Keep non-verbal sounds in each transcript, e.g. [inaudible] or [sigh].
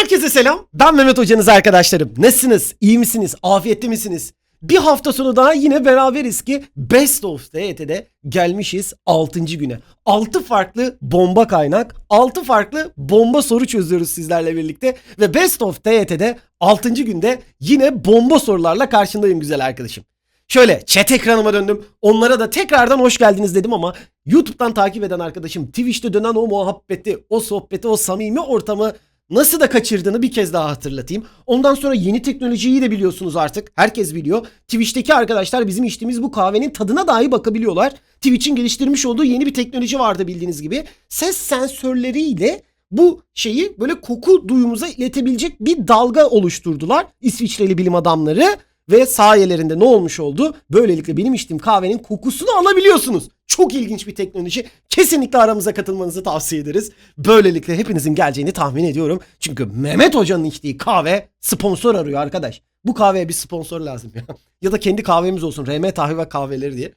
Herkese selam. Ben Mehmet Hocanız arkadaşlarım. Nasılsınız? İyi misiniz? Afiyette misiniz? Bir hafta sonu daha yine beraberiz ki Best of TYT'de gelmişiz 6. güne. 6 farklı bomba kaynak, 6 farklı bomba soru çözüyoruz sizlerle birlikte. Ve Best of TYT'de 6. günde yine bomba sorularla karşındayım güzel arkadaşım. Şöyle chat ekranıma döndüm. Onlara da tekrardan hoş geldiniz dedim ama YouTube'dan takip eden arkadaşım Twitch'te dönen o muhabbeti, o sohbeti, o samimi ortamı nasıl da kaçırdığını bir kez daha hatırlatayım. Ondan sonra yeni teknolojiyi de biliyorsunuz artık. Herkes biliyor. Twitch'teki arkadaşlar bizim içtiğimiz bu kahvenin tadına dahi bakabiliyorlar. Twitch'in geliştirmiş olduğu yeni bir teknoloji vardı bildiğiniz gibi. Ses sensörleriyle bu şeyi böyle koku duyumuza iletebilecek bir dalga oluşturdular. İsviçreli bilim adamları ve sayelerinde ne olmuş oldu? Böylelikle benim içtiğim kahvenin kokusunu alabiliyorsunuz. Çok ilginç bir teknoloji. Kesinlikle aramıza katılmanızı tavsiye ederiz. Böylelikle hepinizin geleceğini tahmin ediyorum. Çünkü Mehmet Hoca'nın içtiği kahve sponsor arıyor arkadaş. Bu kahveye bir sponsor lazım ya. [laughs] ya da kendi kahvemiz olsun. RM Tahvi ve Kahveleri diye.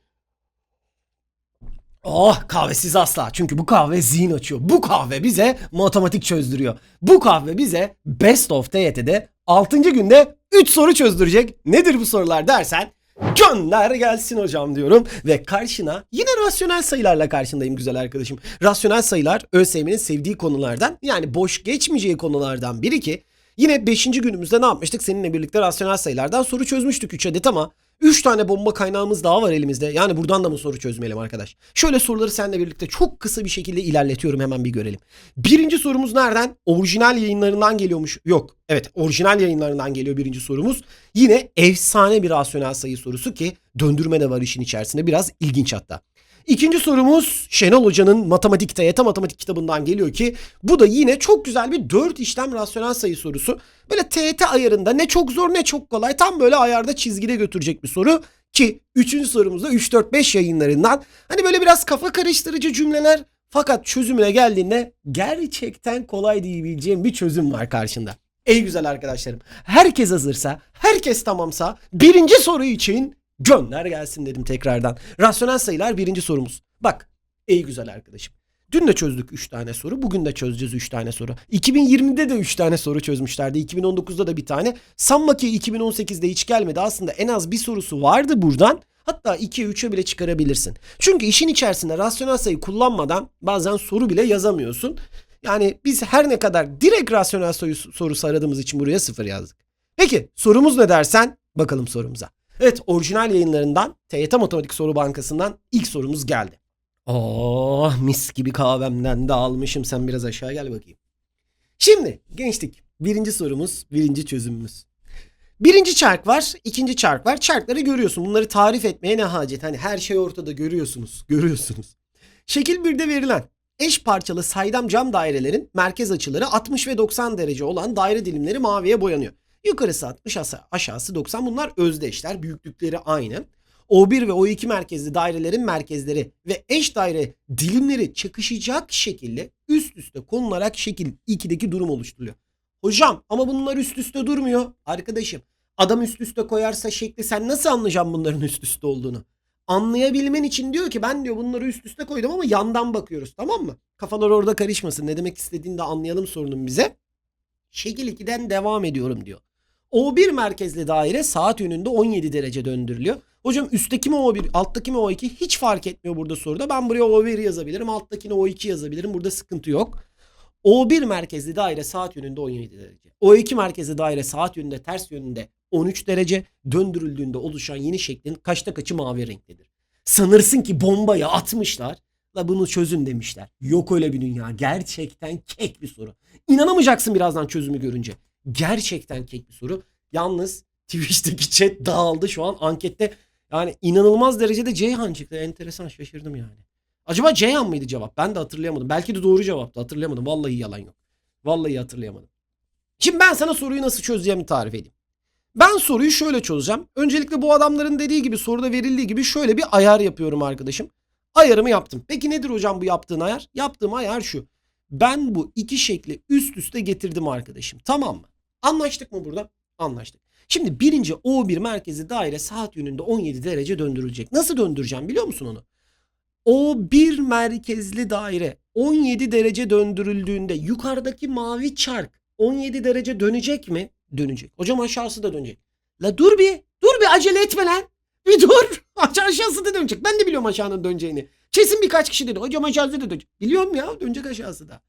Oh kahvesiz asla. Çünkü bu kahve zihin açıyor. Bu kahve bize matematik çözdürüyor. Bu kahve bize Best of TYT'de 6. günde 3 soru çözdürecek. Nedir bu sorular dersen gönder gelsin hocam diyorum. Ve karşına yine rasyonel sayılarla karşındayım güzel arkadaşım. Rasyonel sayılar ÖSYM'nin sevdiği konulardan yani boş geçmeyeceği konulardan biri ki Yine 5. günümüzde ne yapmıştık? Seninle birlikte rasyonel sayılardan soru çözmüştük 3 adet ama 3 tane bomba kaynağımız daha var elimizde. Yani buradan da mı soru çözmeyelim arkadaş? Şöyle soruları seninle birlikte çok kısa bir şekilde ilerletiyorum hemen bir görelim. Birinci sorumuz nereden? Orijinal yayınlarından geliyormuş. Yok. Evet orijinal yayınlarından geliyor birinci sorumuz. Yine efsane bir rasyonel sayı sorusu ki döndürme de var işin içerisinde. Biraz ilginç hatta. İkinci sorumuz Şenol Hoca'nın matematik TYT matematik kitabından geliyor ki bu da yine çok güzel bir 4 işlem rasyonel sayı sorusu. Böyle TYT ayarında ne çok zor ne çok kolay tam böyle ayarda çizgide götürecek bir soru. Ki üçüncü sorumuzda 3-4-5 yayınlarından hani böyle biraz kafa karıştırıcı cümleler fakat çözümüne geldiğinde gerçekten kolay diyebileceğim bir çözüm var karşında. Ey güzel arkadaşlarım herkes hazırsa herkes tamamsa birinci soru için gönder gelsin dedim tekrardan. Rasyonel sayılar birinci sorumuz. Bak ey güzel arkadaşım. Dün de çözdük 3 tane soru. Bugün de çözeceğiz 3 tane soru. 2020'de de 3 tane soru çözmüşlerdi. 2019'da da bir tane. Sanma ki 2018'de hiç gelmedi. Aslında en az bir sorusu vardı buradan. Hatta 2'ye 3'e bile çıkarabilirsin. Çünkü işin içerisinde rasyonel sayı kullanmadan bazen soru bile yazamıyorsun. Yani biz her ne kadar direkt rasyonel sayı sorusu aradığımız için buraya sıfır yazdık. Peki sorumuz ne dersen bakalım sorumuza. Evet orijinal yayınlarından TYT Matematik Soru Bankası'ndan ilk sorumuz geldi. Oh mis gibi kahvemden de almışım sen biraz aşağı gel bakayım. Şimdi gençlik birinci sorumuz birinci çözümümüz. Birinci çark var ikinci çark var çarkları görüyorsun bunları tarif etmeye ne hacet hani her şey ortada görüyorsunuz görüyorsunuz. Şekil 1'de verilen eş parçalı saydam cam dairelerin merkez açıları 60 ve 90 derece olan daire dilimleri maviye boyanıyor. Yukarısı 60 aşağısı 90 bunlar özdeşler büyüklükleri aynı. O1 ve O2 merkezli dairelerin merkezleri ve eş daire dilimleri çakışacak şekilde üst üste konularak şekil 2'deki durum oluşturuyor. Hocam ama bunlar üst üste durmuyor. Arkadaşım adam üst üste koyarsa şekli sen nasıl anlayacaksın bunların üst üste olduğunu? Anlayabilmen için diyor ki ben diyor bunları üst üste koydum ama yandan bakıyoruz tamam mı? Kafalar orada karışmasın ne demek istediğini de anlayalım sorunun bize. Şekil 2'den devam ediyorum diyor. O1 merkezli daire saat yönünde 17 derece döndürülüyor. Hocam üstteki mi O1, alttaki mi O2 hiç fark etmiyor burada soruda. Ben buraya O1 yazabilirim, alttakine O2 yazabilirim. Burada sıkıntı yok. O1 merkezli daire saat yönünde 17 derece. O2 merkezli daire saat yönünde ters yönünde 13 derece. Döndürüldüğünde oluşan yeni şeklin kaçta kaçı mavi renktedir. Sanırsın ki bombayı atmışlar. La bunu çözün demişler. Yok öyle bir dünya. Gerçekten kek bir soru. İnanamayacaksın birazdan çözümü görünce. Gerçekten kek bir soru. Yalnız Twitch'teki chat dağıldı şu an ankette. Yani inanılmaz derecede Ceyhan çıktı. Enteresan şaşırdım yani. Acaba Ceyhan mıydı cevap? Ben de hatırlayamadım. Belki de doğru cevaptı. Hatırlayamadım. Vallahi yalan yok. Vallahi hatırlayamadım. Şimdi ben sana soruyu nasıl çözeceğimi tarif edeyim. Ben soruyu şöyle çözeceğim. Öncelikle bu adamların dediği gibi soruda verildiği gibi şöyle bir ayar yapıyorum arkadaşım. Ayarımı yaptım. Peki nedir hocam bu yaptığın ayar? Yaptığım ayar şu. Ben bu iki şekli üst üste getirdim arkadaşım. Tamam mı? Anlaştık mı burada? Anlaştık. Şimdi birinci O1 merkezi daire saat yönünde 17 derece döndürülecek. Nasıl döndüreceğim biliyor musun onu? O1 merkezli daire 17 derece döndürüldüğünde yukarıdaki mavi çark 17 derece dönecek mi? Dönecek. Hocam aşağısı da dönecek. La dur bir. Dur bir acele etme lan. Bir dur. [laughs] Aşağısı da dönecek. Ben de biliyorum aşağının döneceğini. Kesin birkaç kişi dedi. Hocam aşağısı da dönecek. Biliyorum ya dönecek aşağısı da.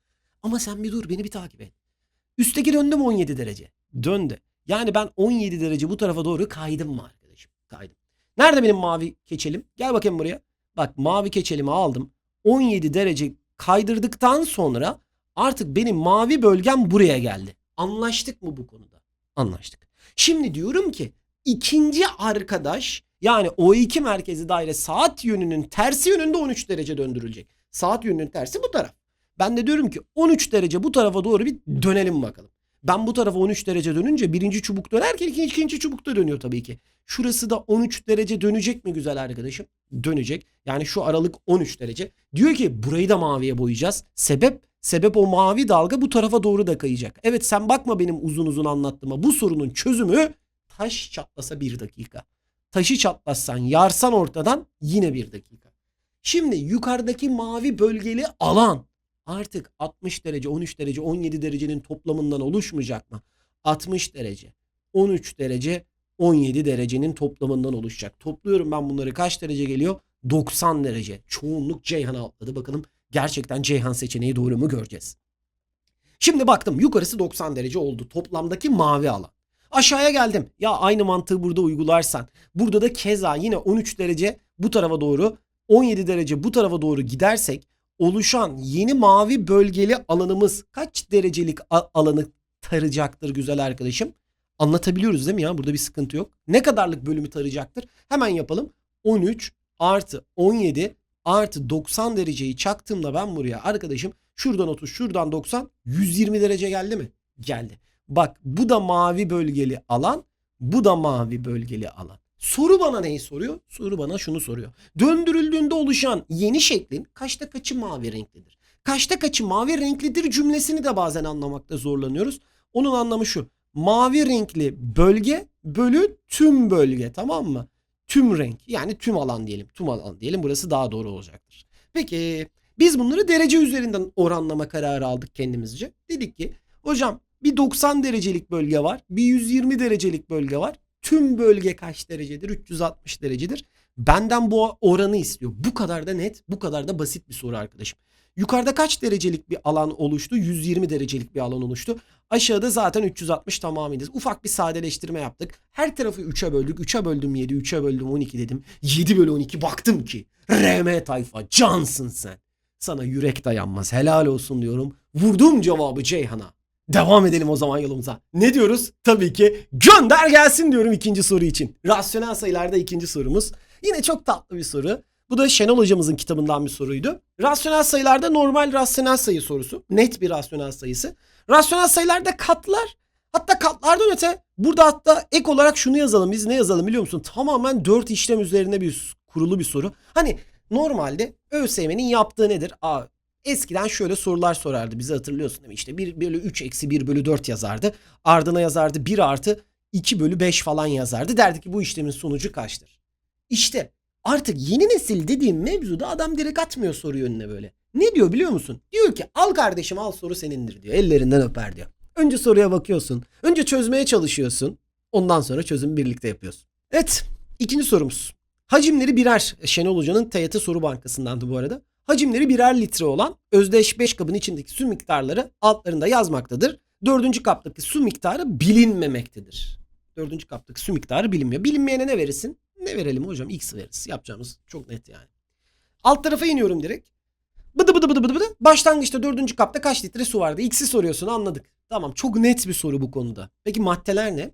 Ama sen bir dur beni bir takip et. Üstteki döndü mü 17 derece? Döndü. Yani ben 17 derece bu tarafa doğru kaydım mı arkadaşım? Kaydım. Nerede benim mavi keçelim? Gel bakayım buraya. Bak mavi keçelimi aldım. 17 derece kaydırdıktan sonra artık benim mavi bölgem buraya geldi. Anlaştık mı bu konuda? Anlaştık. Şimdi diyorum ki ikinci arkadaş yani O2 merkezi daire saat yönünün tersi yönünde 13 derece döndürülecek. Saat yönünün tersi bu taraf. Ben de diyorum ki 13 derece bu tarafa doğru bir dönelim bakalım. Ben bu tarafa 13 derece dönünce birinci çubuk dönerken ikinci, çubuk da dönüyor tabii ki. Şurası da 13 derece dönecek mi güzel arkadaşım? Dönecek. Yani şu aralık 13 derece. Diyor ki burayı da maviye boyayacağız. Sebep? Sebep o mavi dalga bu tarafa doğru da kayacak. Evet sen bakma benim uzun uzun anlattığıma. Bu sorunun çözümü taş çatlasa bir dakika. Taşı çatlatsan yarsan ortadan yine bir dakika. Şimdi yukarıdaki mavi bölgeli alan artık 60 derece, 13 derece, 17 derecenin toplamından oluşmayacak mı? 60 derece, 13 derece, 17 derecenin toplamından oluşacak. Topluyorum ben bunları kaç derece geliyor? 90 derece. Çoğunluk Ceyhan'a atladı. Bakalım gerçekten Ceyhan seçeneği doğru mu göreceğiz. Şimdi baktım yukarısı 90 derece oldu. Toplamdaki mavi alan. Aşağıya geldim. Ya aynı mantığı burada uygularsan. Burada da keza yine 13 derece bu tarafa doğru 17 derece bu tarafa doğru gidersek oluşan yeni mavi bölgeli alanımız kaç derecelik alanı tarayacaktır güzel arkadaşım? Anlatabiliyoruz değil mi ya? Burada bir sıkıntı yok. Ne kadarlık bölümü tarayacaktır? Hemen yapalım. 13 artı 17 artı 90 dereceyi çaktığımda ben buraya arkadaşım şuradan 30 şuradan 90 120 derece geldi mi? Geldi. Bak bu da mavi bölgeli alan bu da mavi bölgeli alan. Soru bana neyi soruyor? Soru bana şunu soruyor. Döndürüldüğünde oluşan yeni şeklin kaçta kaçı mavi renklidir? Kaçta kaçı mavi renklidir cümlesini de bazen anlamakta zorlanıyoruz. Onun anlamı şu. Mavi renkli bölge bölü tüm bölge tamam mı? Tüm renk yani tüm alan diyelim. Tüm alan diyelim burası daha doğru olacaktır. Peki biz bunları derece üzerinden oranlama kararı aldık kendimizce. Dedik ki hocam bir 90 derecelik bölge var. Bir 120 derecelik bölge var. Tüm bölge kaç derecedir? 360 derecedir. Benden bu oranı istiyor. Bu kadar da net, bu kadar da basit bir soru arkadaşım. Yukarıda kaç derecelik bir alan oluştu? 120 derecelik bir alan oluştu. Aşağıda zaten 360 tamamıydı. Ufak bir sadeleştirme yaptık. Her tarafı 3'e böldük. 3'e böldüm 7, 3'e böldüm 12 dedim. 7 bölü 12 baktım ki. RM tayfa cansın sen. Sana yürek dayanmaz. Helal olsun diyorum. Vurdum cevabı Ceyhan'a. Devam edelim o zaman yolumuza. Ne diyoruz? Tabii ki gönder gelsin diyorum ikinci soru için. Rasyonel sayılarda ikinci sorumuz. Yine çok tatlı bir soru. Bu da Şenol hocamızın kitabından bir soruydu. Rasyonel sayılarda normal rasyonel sayı sorusu. Net bir rasyonel sayısı. Rasyonel sayılarda katlar. Hatta katlardan öte burada hatta ek olarak şunu yazalım. Biz ne yazalım biliyor musun? Tamamen 4 işlem üzerine bir kurulu bir soru. Hani normalde ÖSYM'nin yaptığı nedir? Aa, eskiden şöyle sorular sorardı. Bizi hatırlıyorsun değil mi? İşte 1 bölü 3 eksi 1 bölü 4 yazardı. Ardına yazardı 1 artı 2 bölü 5 falan yazardı. Derdi ki bu işlemin sonucu kaçtır? İşte artık yeni nesil dediğim mevzuda adam direkt atmıyor soruyu önüne böyle. Ne diyor biliyor musun? Diyor ki al kardeşim al soru senindir diyor. Ellerinden öper diyor. Önce soruya bakıyorsun. Önce çözmeye çalışıyorsun. Ondan sonra çözümü birlikte yapıyorsun. Evet ikinci sorumuz. Hacimleri birer. Şenol Hoca'nın TYT soru bankasındandı bu arada. Hacimleri birer litre olan özdeş 5 kabın içindeki su miktarları altlarında yazmaktadır. Dördüncü kaptaki su miktarı bilinmemektedir. Dördüncü kaptaki su miktarı bilinmiyor. Bilinmeyene ne verirsin? Ne verelim hocam? X veririz. Yapacağımız çok net yani. Alt tarafa iniyorum direkt. Bıdı bıdı bıdı bıdı bıdı. Başlangıçta dördüncü kapta kaç litre su vardı? X'i soruyorsun anladık. Tamam çok net bir soru bu konuda. Peki maddeler ne?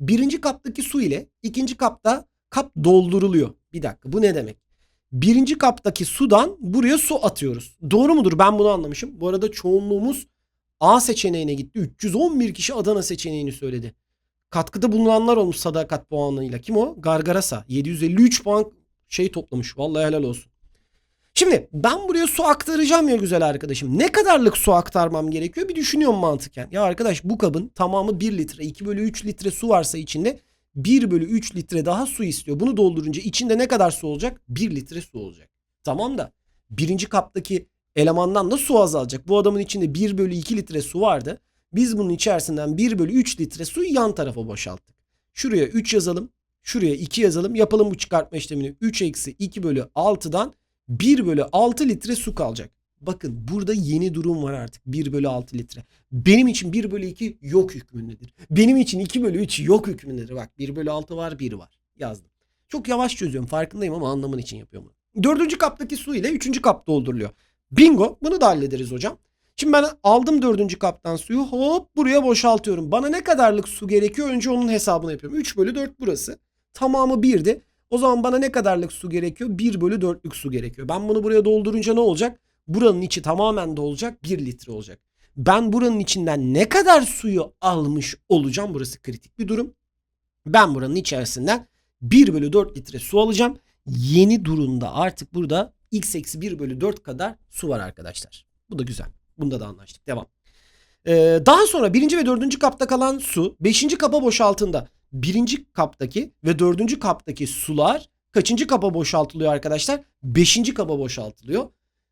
Birinci kaptaki su ile ikinci kapta kap dolduruluyor. Bir dakika bu ne demek? Birinci kaptaki sudan buraya su atıyoruz. Doğru mudur? Ben bunu anlamışım. Bu arada çoğunluğumuz A seçeneğine gitti. 311 kişi Adana seçeneğini söyledi. Katkıda bulunanlar olmuş sadakat puanıyla. Kim o? Gargarasa. 753 puan şey toplamış. Vallahi helal olsun. Şimdi ben buraya su aktaracağım ya güzel arkadaşım. Ne kadarlık su aktarmam gerekiyor bir düşünüyorum mantıken. Ya arkadaş bu kabın tamamı 1 litre 2 bölü 3 litre su varsa içinde 1 bölü 3 litre daha su istiyor. Bunu doldurunca içinde ne kadar su olacak? 1 litre su olacak. Tamam da birinci kaptaki elemandan da su azalacak. Bu adamın içinde 1 bölü 2 litre su vardı. Biz bunun içerisinden 1 bölü 3 litre suyu yan tarafa boşalttık. Şuraya 3 yazalım. Şuraya 2 yazalım. Yapalım bu çıkartma işlemini. 3 eksi 2 bölü 6'dan 1 bölü 6 litre su kalacak. Bakın burada yeni durum var artık. 1 bölü 6 litre. Benim için 1 bölü 2 yok hükmündedir. Benim için 2 bölü 3 yok hükmündedir. Bak 1 bölü 6 var 1 var. Yazdım. Çok yavaş çözüyorum farkındayım ama anlamın için yapıyorum. Dördüncü kaptaki su ile üçüncü kap dolduruluyor. Bingo bunu da hallederiz hocam. Şimdi ben aldım dördüncü kaptan suyu hop buraya boşaltıyorum. Bana ne kadarlık su gerekiyor önce onun hesabını yapıyorum. 3 bölü 4 burası. Tamamı 1'di. O zaman bana ne kadarlık su gerekiyor? 1 bölü 4'lük su gerekiyor. Ben bunu buraya doldurunca ne olacak? Buranın içi tamamen dolacak 1 litre olacak. Ben buranın içinden ne kadar suyu almış olacağım? Burası kritik bir durum. Ben buranın içerisinden 1 bölü 4 litre su alacağım. Yeni durumda artık burada x eksi 1 bölü 4 kadar su var arkadaşlar. Bu da güzel. Bunda da anlaştık. Devam. Ee, daha sonra birinci ve dördüncü kapta kalan su beşinci kapa boşaltında birinci kaptaki ve dördüncü kaptaki sular kaçıncı kapa boşaltılıyor arkadaşlar? Beşinci kapa boşaltılıyor.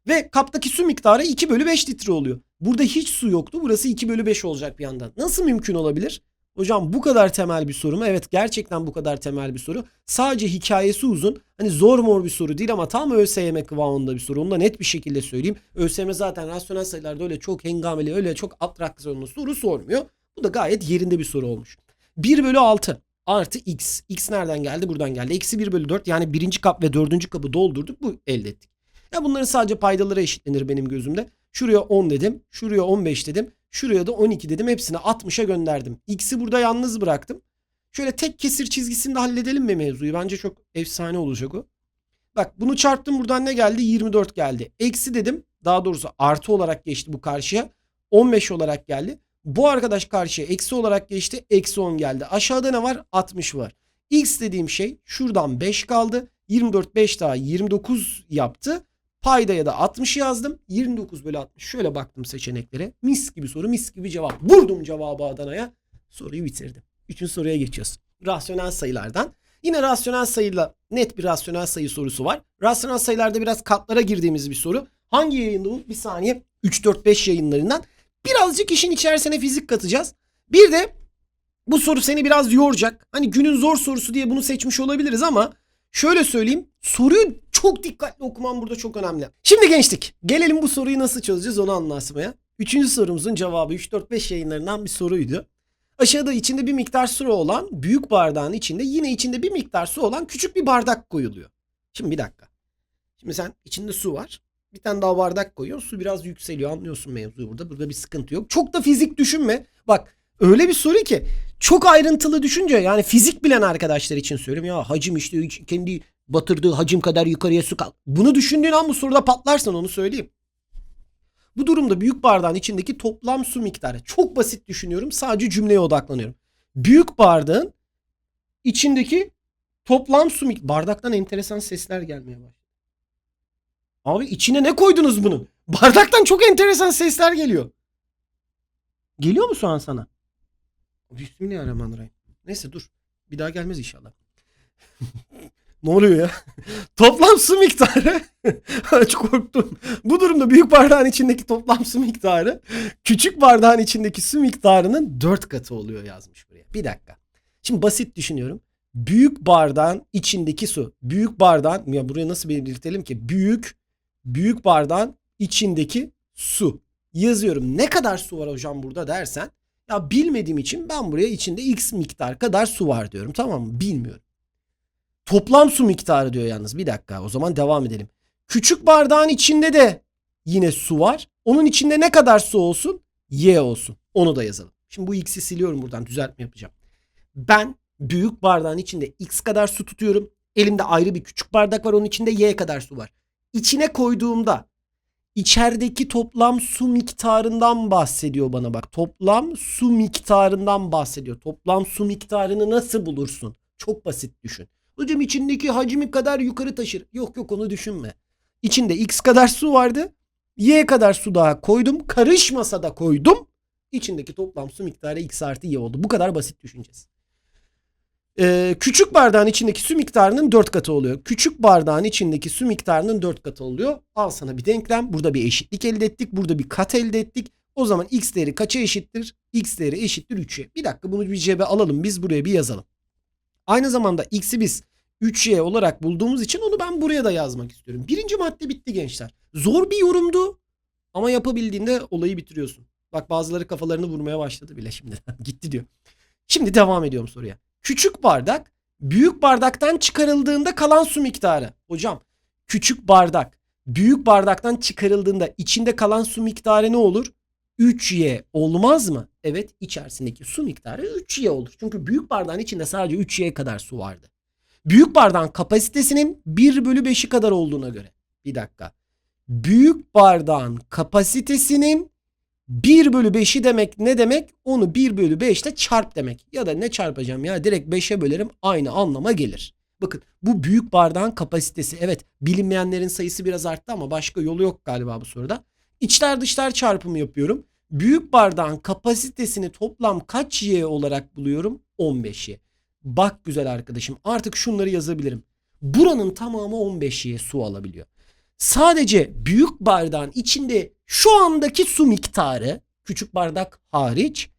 Ve kaptaki su miktarı 2 bölü 5 litre oluyor. Burada hiç su yoktu. Burası 2 bölü 5 olacak bir yandan. Nasıl mümkün olabilir? Hocam bu kadar temel bir soru mu? Evet gerçekten bu kadar temel bir soru. Sadece hikayesi uzun. Hani zor mor bir soru değil ama tam ÖSYM kıvamında bir soru. Onu da net bir şekilde söyleyeyim. ÖSYM zaten rasyonel sayılarda öyle çok hengameli, öyle çok atraksiyonlu soru sormuyor. Bu da gayet yerinde bir soru olmuş. 1 bölü 6 artı x. x nereden geldi? Buradan geldi. Eksi 1 bölü 4 yani birinci kap ve dördüncü kapı doldurduk. Bu elde ettik. Ya bunların sadece paydaları eşitlenir benim gözümde. Şuraya 10 dedim. Şuraya 15 dedim. Şuraya da 12 dedim. Hepsini 60'a gönderdim. X'i burada yalnız bıraktım. Şöyle tek kesir çizgisinde halledelim mi mevzuyu? Bence çok efsane olacak o. Bak bunu çarptım buradan ne geldi? 24 geldi. Eksi dedim. Daha doğrusu artı olarak geçti bu karşıya. 15 olarak geldi. Bu arkadaş karşıya eksi olarak geçti. Eksi 10 geldi. Aşağıda ne var? 60 var. X dediğim şey şuradan 5 kaldı. 24 5 daha 29 yaptı. Paydaya da 60 yazdım. 29 bölü 60. Şöyle baktım seçeneklere. Mis gibi soru, mis gibi cevap. Vurdum cevabı Adana'ya. Soruyu bitirdim. Üçüncü soruya geçiyoruz. Rasyonel sayılardan. Yine rasyonel sayıyla net bir rasyonel sayı sorusu var. Rasyonel sayılarda biraz katlara girdiğimiz bir soru. Hangi yayında bu? Bir saniye. 3-4-5 yayınlarından. Birazcık işin içerisine fizik katacağız. Bir de bu soru seni biraz yoracak. Hani günün zor sorusu diye bunu seçmiş olabiliriz ama şöyle söyleyeyim. Soruyu çok dikkatli okuman burada çok önemli. Şimdi gençlik gelelim bu soruyu nasıl çözeceğiz onu anlatmaya. Üçüncü sorumuzun cevabı 3-4-5 yayınlarından bir soruydu. Aşağıda içinde bir miktar su olan büyük bardağın içinde yine içinde bir miktar su olan küçük bir bardak koyuluyor. Şimdi bir dakika. Şimdi sen içinde su var. Bir tane daha bardak koyuyorsun. Su biraz yükseliyor. Anlıyorsun mevzuyu burada. Burada bir sıkıntı yok. Çok da fizik düşünme. Bak öyle bir soru ki çok ayrıntılı düşünce yani fizik bilen arkadaşlar için söylüyorum. Ya hacim işte kendi batırdığı hacim kadar yukarıya su kal. Bunu düşündüğün an bu soruda patlarsan onu söyleyeyim. Bu durumda büyük bardağın içindeki toplam su miktarı. Çok basit düşünüyorum. Sadece cümleye odaklanıyorum. Büyük bardağın içindeki toplam su miktarı. Bardaktan enteresan sesler gelmeye başladı. Abi içine ne koydunuz bunun? Bardaktan çok enteresan sesler geliyor. Geliyor mu şu an sana? Bismillahirrahmanirrahim. Neyse dur. Bir daha gelmez inşallah. [laughs] ne oluyor ya? [laughs] toplam su miktarı. [laughs] Çok korktum. Bu durumda büyük bardağın içindeki toplam su miktarı küçük bardağın içindeki su miktarının 4 katı oluyor yazmış buraya. Bir dakika. Şimdi basit düşünüyorum. Büyük bardağın içindeki su. Büyük bardağın ya buraya nasıl belirtelim ki? Büyük büyük bardağın içindeki su. Yazıyorum. Ne kadar su var hocam burada dersen ya bilmediğim için ben buraya içinde x miktar kadar su var diyorum. Tamam mı? Bilmiyorum. Toplam su miktarı diyor yalnız. Bir dakika o zaman devam edelim. Küçük bardağın içinde de yine su var. Onun içinde ne kadar su olsun? Y olsun. Onu da yazalım. Şimdi bu x'i siliyorum buradan düzeltme yapacağım. Ben büyük bardağın içinde x kadar su tutuyorum. Elimde ayrı bir küçük bardak var onun içinde y kadar su var. İçine koyduğumda içerideki toplam su miktarından bahsediyor bana bak. Toplam su miktarından bahsediyor. Toplam su miktarını nasıl bulursun? Çok basit düşün. Hocam içindeki hacmi kadar yukarı taşır. Yok yok onu düşünme. İçinde x kadar su vardı. Y kadar su daha koydum. Karışmasa da koydum. İçindeki toplam su miktarı x artı y oldu. Bu kadar basit düşüneceğiz. Ee, küçük bardağın içindeki su miktarının 4 katı oluyor. Küçük bardağın içindeki su miktarının 4 katı oluyor. Al sana bir denklem. Burada bir eşitlik elde ettik. Burada bir kat elde ettik. O zaman x değeri kaça eşittir? x değeri eşittir 3'e. Bir dakika bunu bir cebe alalım. Biz buraya bir yazalım. Aynı zamanda x'i biz 3y olarak bulduğumuz için onu ben buraya da yazmak istiyorum. Birinci madde bitti gençler. Zor bir yorumdu ama yapabildiğinde olayı bitiriyorsun. Bak bazıları kafalarını vurmaya başladı bile şimdi. [laughs] Gitti diyor. Şimdi devam ediyorum soruya. Küçük bardak büyük bardaktan çıkarıldığında kalan su miktarı. Hocam küçük bardak büyük bardaktan çıkarıldığında içinde kalan su miktarı ne olur? 3y olmaz mı? Evet içerisindeki su miktarı 3y olur. Çünkü büyük bardağın içinde sadece 3y kadar su vardı. Büyük bardağın kapasitesinin 1 bölü 5'i kadar olduğuna göre. Bir dakika. Büyük bardağın kapasitesinin 1 bölü 5'i demek ne demek? Onu 1 bölü 5 ile çarp demek. Ya da ne çarpacağım ya direkt 5'e bölerim aynı anlama gelir. Bakın bu büyük bardağın kapasitesi. Evet bilinmeyenlerin sayısı biraz arttı ama başka yolu yok galiba bu soruda. İçler dışlar çarpımı yapıyorum. Büyük bardağın kapasitesini toplam kaç y olarak buluyorum? 15y. Bak güzel arkadaşım artık şunları yazabilirim. Buranın tamamı 15y su alabiliyor. Sadece büyük bardağın içinde şu andaki su miktarı küçük bardak hariç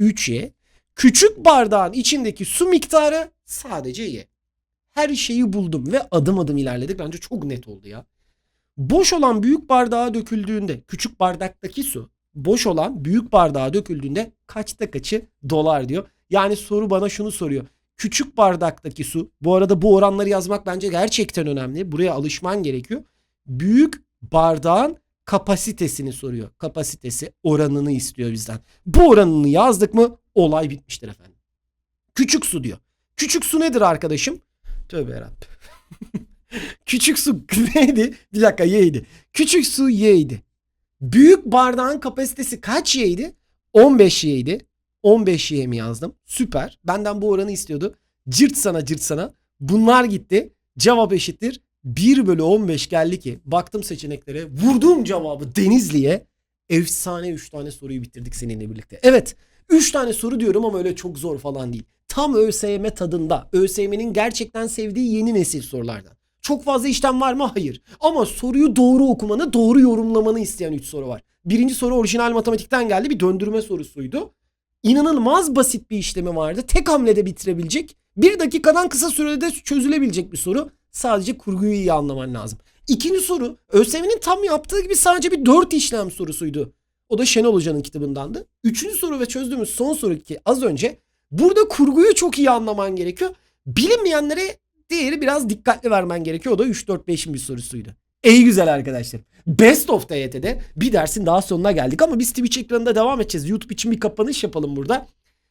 3y. Küçük bardağın içindeki su miktarı sadece y. Her şeyi buldum ve adım adım ilerledik. Bence çok net oldu ya. Boş olan büyük bardağa döküldüğünde küçük bardaktaki su boş olan büyük bardağa döküldüğünde kaçta kaçı dolar diyor. Yani soru bana şunu soruyor. Küçük bardaktaki su bu arada bu oranları yazmak bence gerçekten önemli. Buraya alışman gerekiyor. Büyük bardağın kapasitesini soruyor. Kapasitesi oranını istiyor bizden. Bu oranını yazdık mı olay bitmiştir efendim. Küçük su diyor. Küçük su nedir arkadaşım? Tövbe yarabbim. [laughs] Küçük su [laughs] neydi? Bir dakika y'ydi. Küçük su y'ydi. Büyük bardağın kapasitesi kaç y'ydi? 15 y'ydi. 15 y mi yazdım? Süper. Benden bu oranı istiyordu. Cırt sana cırt sana. Bunlar gitti. Cevap eşittir. 1 bölü 15 geldi ki baktım seçeneklere vurduğum cevabı Denizli'ye efsane 3 tane soruyu bitirdik seninle birlikte. Evet 3 tane soru diyorum ama öyle çok zor falan değil. Tam ÖSYM tadında. ÖSYM'nin gerçekten sevdiği yeni nesil sorulardan. Çok fazla işlem var mı? Hayır. Ama soruyu doğru okumanı, doğru yorumlamanı isteyen 3 soru var. Birinci soru orijinal matematikten geldi. Bir döndürme sorusuydu. İnanılmaz basit bir işlemi vardı. Tek hamlede bitirebilecek. Bir dakikadan kısa sürede çözülebilecek bir soru. Sadece kurguyu iyi anlaman lazım. İkinci soru ÖSYM'nin tam yaptığı gibi sadece bir 4 işlem sorusuydu. O da Şenol Hoca'nın kitabındandı. Üçüncü soru ve çözdüğümüz son soru ki az önce. Burada kurguyu çok iyi anlaman gerekiyor. Bilinmeyenlere değeri biraz dikkatli vermen gerekiyor. O da 3-4-5'in bir sorusuydu. Ey güzel arkadaşlar. Best of TYT'de bir dersin daha sonuna geldik ama biz Twitch ekranında devam edeceğiz. YouTube için bir kapanış yapalım burada.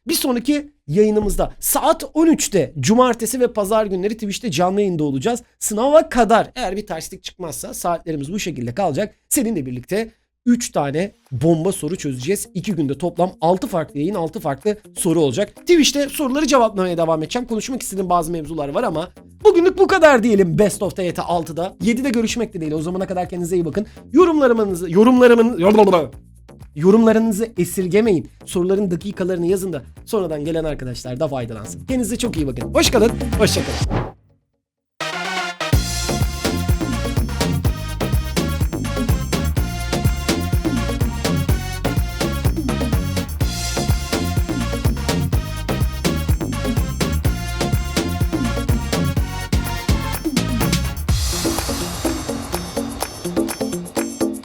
Bir sonraki yayınımızda saat 13'te cumartesi ve pazar günleri Twitch'te canlı yayında olacağız. Sınava kadar eğer bir terslik çıkmazsa saatlerimiz bu şekilde kalacak. Seninle birlikte 3 tane bomba soru çözeceğiz. 2 günde toplam 6 farklı yayın 6 farklı soru olacak. Twitch'te soruları cevaplamaya devam edeceğim. Konuşmak istediğim bazı mevzular var ama bugünlük bu kadar diyelim Best of TYT 6'da. 7'de görüşmek dileğiyle. O zamana kadar kendinize iyi bakın. Yorumlarımınızı, yorumlarımın, yorumlarınızı esirgemeyin. Soruların dakikalarını yazın da sonradan gelen arkadaşlar da faydalansın. Kendinize çok iyi bakın. Hoşçakalın, hoşçakalın.